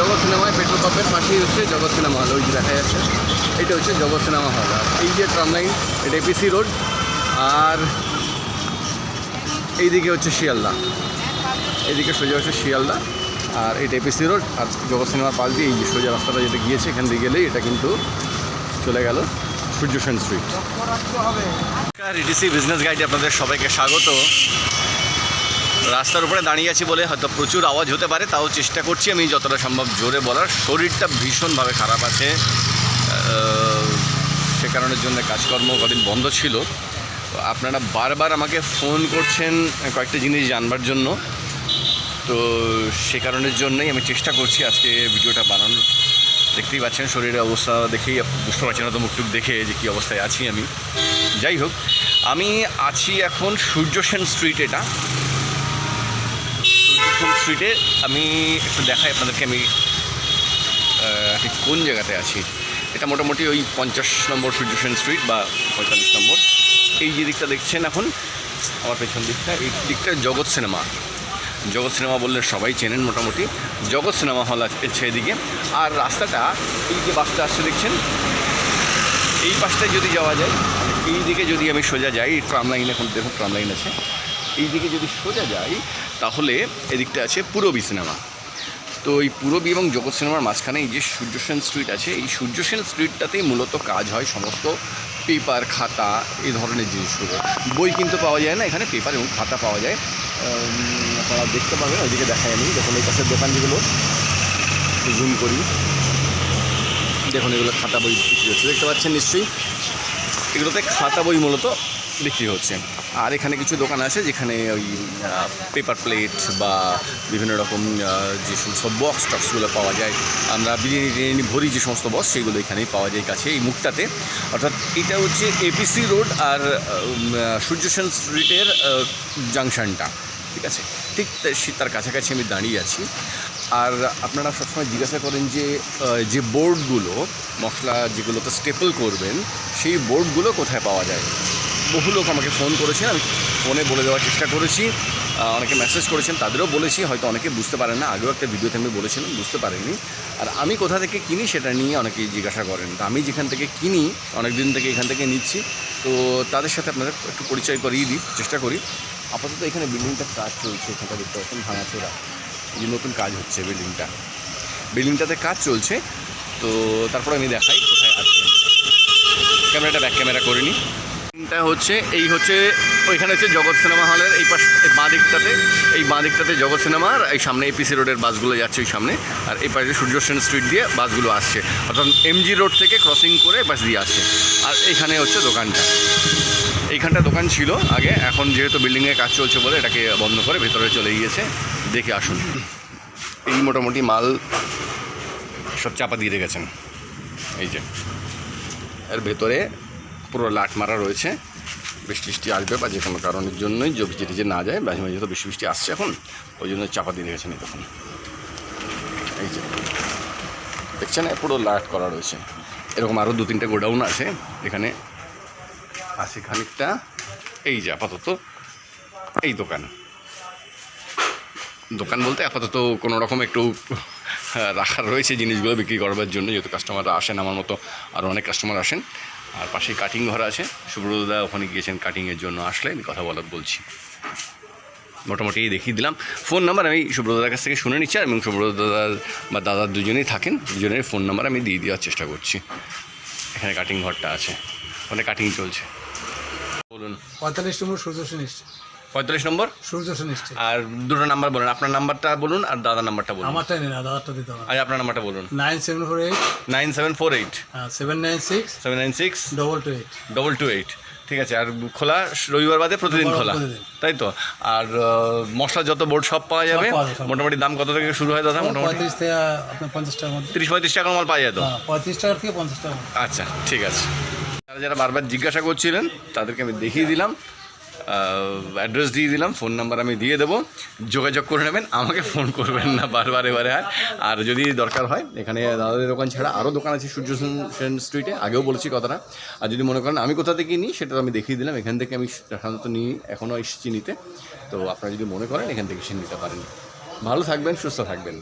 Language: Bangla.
জগৎ সিনেমায় পেট্রোল পাম্পের পাশেই হচ্ছে জগৎ সিনেমা হল ওই যে দেখা যাচ্ছে। এটা হচ্ছে জগৎ সিনেমা হল। আর এই যে ট্রাম লাইন এটা এপিসি রোড আর এইদিকে হচ্ছে শিয়ালদা। এইদিকে সোজা হচ্ছে শিয়ালদা আর এটা এপিসি রোড আর জগৎ সিনেমার পাশ দিয়ে এই যে সোজা রাস্তাটা যেটা গিয়েছে এখান দিয়ে গেলেই এটা কিন্তু চলে গেল Surya Sen street EDC business গাইডে আপনাদের সবাইকে স্বাগত। রাস্তার উপরে দাঁড়িয়ে আছি বলে হয়তো প্রচুর আওয়াজ হতে পারে, তাও চেষ্টা করছি আমি যতটা সম্ভব জোরে বলার। শরীরটা ভীষণভাবে খারাপ আছে। সে কারণের জন্য কাজকর্ম কদিন বন্ধ ছিল। আপনারা বারবার আমাকে ফোন করছেন কয়েকটা জিনিস জানবার জন্য। তো সে কারণের জন্যই আমি চেষ্টা করছি আজকে ভিডিওটা বানানোর। দেখতেই পাচ্ছেন শরীরের অবস্থা দেখেই বুঝতে পারছেন হয়তো মুখটুক দেখে যে কী অবস্থায় আছি আমি। যাই হোক, আমি আছি এখন সূর্য সেন স্ট্রিট এটা। সূর্যসেন স্ট্রিটে আমি একটু দেখাই আপনাদেরকে আমি ঠিক কোন জায়গাতে আছি। এটা মোটামুটি ওই পঞ্চাশ নম্বর সূর্যসেন স্ট্রিট বা পঁয়তাল্লিশ নম্বর। এই যে দিকটা দেখছেন এখন, আমার পেছন দিকটা, এই দিকটা জগৎ সিনেমা। জগৎ সিনেমা বললে সবাই চেনেন মোটামুটি। জগৎ সিনেমা হল আছে এদিকে। আর রাস্তাটা, এই যে বাসটা আসছে দেখছেন? এই পাশটায় যদি যাওয়া যায়, এই দিকে যদি আমি সোজা যাই ট্রাম লাইন এখন দেখুন ট্রাম লাইন আছে। এই দিকে যদি সোজা যাই তাহলে এদিকটা আছে পূরবী সিনেমা। তো এই পূরবী এবং জগৎ সিনেমার মাঝখানে এই যে সূর্য সেন স্ট্রিট আছে, এই সূর্য সেন স্ট্রিটটাতেই মূলত কাজ হয় সমস্ত পেপার, খাতা, এই ধরনের জিনিসগুলো। বই কিন্তু পাওয়া যায় না, এখানে পেপার এবং খাতা পাওয়া যায়। আপনারা দেখতে পাবেন, ওইদিকে দেখাই আমি। দেখুন, এই পাশের দোকান যেগুলো জুম করি। দেখুন, এগুলো খাতা বই বিক্রি হচ্ছে। দেখতে পাচ্ছেন নিশ্চয়ই? এগুলোতে খাতা বই মূলত বিক্রি হচ্ছে। আর এখানে কিছু দোকান আছে যেখানে ওই পেপার প্লেট বা বিভিন্ন রকম যে সমস্ত বক্স টক্সগুলো পাওয়া যায়। আমরা বিরিয়ানি টিরিয়ানি ভরি যে সমস্ত বক্স সেগুলো এখানেই পাওয়া যায় কাছে এই মুখটাতে। অর্থাৎ এটা হচ্ছে এপিসি রোড আর উম, আহ, সূর্য সেন স্ট্রিটের জাংশনটা ঠিক আছে? ঠিক তার কাছাকাছি আমি দাঁড়িয়ে আছি। আর আপনারা সবসময় জিজ্ঞাসা করেন যে যে বোর্ডগুলো মশলা যেগুলোতে স্টেপল করবেন সেই বোর্ডগুলো কোথায় পাওয়া যায়? বহু লোক আমাকে ফোন করেছেন, আমি ফোনে বলে দেওয়ার চেষ্টা করেছি। অনেকে মেসেজ করেছেন, তাদেরও বলেছি, হয়তো অনেকে বুঝতে পারেন না, আগেও একটা ভিডিওতে আমি বলেছিলাম, বুঝতে পারেনি আর আমি কোথা থেকে কিনি সেটা নিয়ে অনেকেই জিজ্ঞাসা করেন। তো আমি যেখান থেকে কিনি, অনেক দিন থেকে এখান থেকে নিচ্ছি। তো তাদের সাথে আপনাদের একটু পরিচয় করিয়ে দিই, চেষ্টা করি। আপাতত এখানে বিল্ডিংটার কাজ চলছে, এখানটা দেখতে পাচ্ছেন, ভাঙাচোরা। এই যে নতুন কাজ হচ্ছে বিল্ডিংটা বিল্ডিংটাতে কাজ চলছে, তো তারপরে আমি দেখাই কোথায় আছে। ক্যামেরাটা ব্যাক ক্যামেরা করে নিই। এটা হচ্ছে, এই হচ্ছে, ওইখানে হচ্ছে জগৎ সিনেমা হলের এই পাশ বাঁ দিকটাতে এই বাঁ দিকটাতে জগৎ সিনেমা আর এই সামনে এপিসি রোডের বাসগুলো যাচ্ছে ওই সামনে। আর এই পাশে সূর্য সেন স্ট্রিট দিয়ে বাসগুলো আসছে। অর্থাৎ এমজি রোড থেকে ক্রসিং করে বাস দিয়ে আসছে। আর এইখানে হচ্ছে দোকানটা। এইখানটা দোকান ছিল আগে, এখন যেহেতু বিল্ডিংয়ে কাজ চলছে বলে এটাকে বন্ধ করে ভেতরে চলে গিয়েছে, দেখে আসুন। এই মোটামুটি মাল সব চাপা দিয়ে রেখেছেন। এই যে। এর ভেতরে পুরো লাট মারা রয়েছে। বৃষ্টি বৃষ্টি আসবে বা যে কোনো কারণের জন্যই যে ভিজে টিজে না যায়, মাঝে মাঝে তো বৃষ্টি বৃষ্টি আসছে এখন, ওই জন্য চাপা দিয়ে রেখেছেন দেখুন। এই যে, দেখছেন? পুরো লাট করা রয়েছে। এরকম আরও দু তিনটে গোডাউন আছে। এখানে আছে খানিকটা, এই যে আপাতত এই দোকান। দোকান বলতে আপাতত কোনো রকম একটু রাখার রয়েছে জিনিসগুলো বিক্রি করবার জন্য, যেহেতু কাস্টমাররা আসেন, আমার মতো আরও অনেক কাস্টমার আসেন। আর পাশে কাটিং ঘর আছে। সুব্রতদা ওখানে গিয়েছেন কাটিংয়ের জন্য আসলে আমি কথা বলার বলছি। মোটামুটি দেখিয়ে দিলাম। ফোন নাম্বার আমি সুব্রতদার কাছ থেকে শুনে নিচ্ছি আর এবং সুব্রত দাদার বা দাদার দুজনেই থাকেন, দুজনের ফোন নাম্বার আমি দিয়ে দেওয়ার চেষ্টা করছি। এখানে কাটিং ঘরটা আছে। ওখানে কাটিং চলছে। বলুন। পঁয়তাল্লিশ নম্বর সুদর্শন পঁয়তাল্লিশ নম্বর? সূর্যসেন স্ট্রিট আর দুটো নাম্বার বলুন আপনার নাম্বারটা বলুন আর দাদার নাম্বারটা বলুন। নেই না দাদারটা দিতে হবে। আজ আপনার নাম্বারটা বলুন। Nine seven four eight. Nine seven four eight. Seven nine six. Seven nine six. Double two eight. Double two eight. ঠিক আছে আর খোলা রবিবার বাদে প্রতিদিন খোলা। তাই তো? আর মশলা যত বোর্ড সব পাওয়া যাবে। মোটামুটি দাম কত থেকে শুরু হয় দাদা মোটামুটি? তিরিশ পঁয়ত্রিশ টাকার মাল পাওয়া যেত হ্যাঁ পঁয়ত্রিশ টাকার থেকে পঞ্চাশ মধ্যে। আচ্ছা ঠিক আছে। যারা বারবার জিজ্ঞাসা করছিলেন তাদেরকে আমি দেখিয়ে দিলাম। অ্যাড্রেস দিয়ে দিলাম ফোন নাম্বার আমি দিয়ে দেবো। যোগাযোগ করে নেবেন, আমাকে ফোন করবেন না বারবার এবারে আর। আর যদি দরকার হয়, এখানে দাদাদের দোকান ছাড়া আরও দোকান আছে সূর্য সেন স্ট্রিটে আগেও বলেছি কথাটা। আর যদি মনে করেন আমি কোথা থেকে নিই, সেটা আমি দেখিয়ে দিলাম। এখান থেকে আমি সাধারণত নিই, এখনও এসেছি নিতে। তো আপনারা যদি মনে করেন, এখান থেকে সে নিতে পারেন। ভালো থাকবেন, সুস্থ থাকবেন।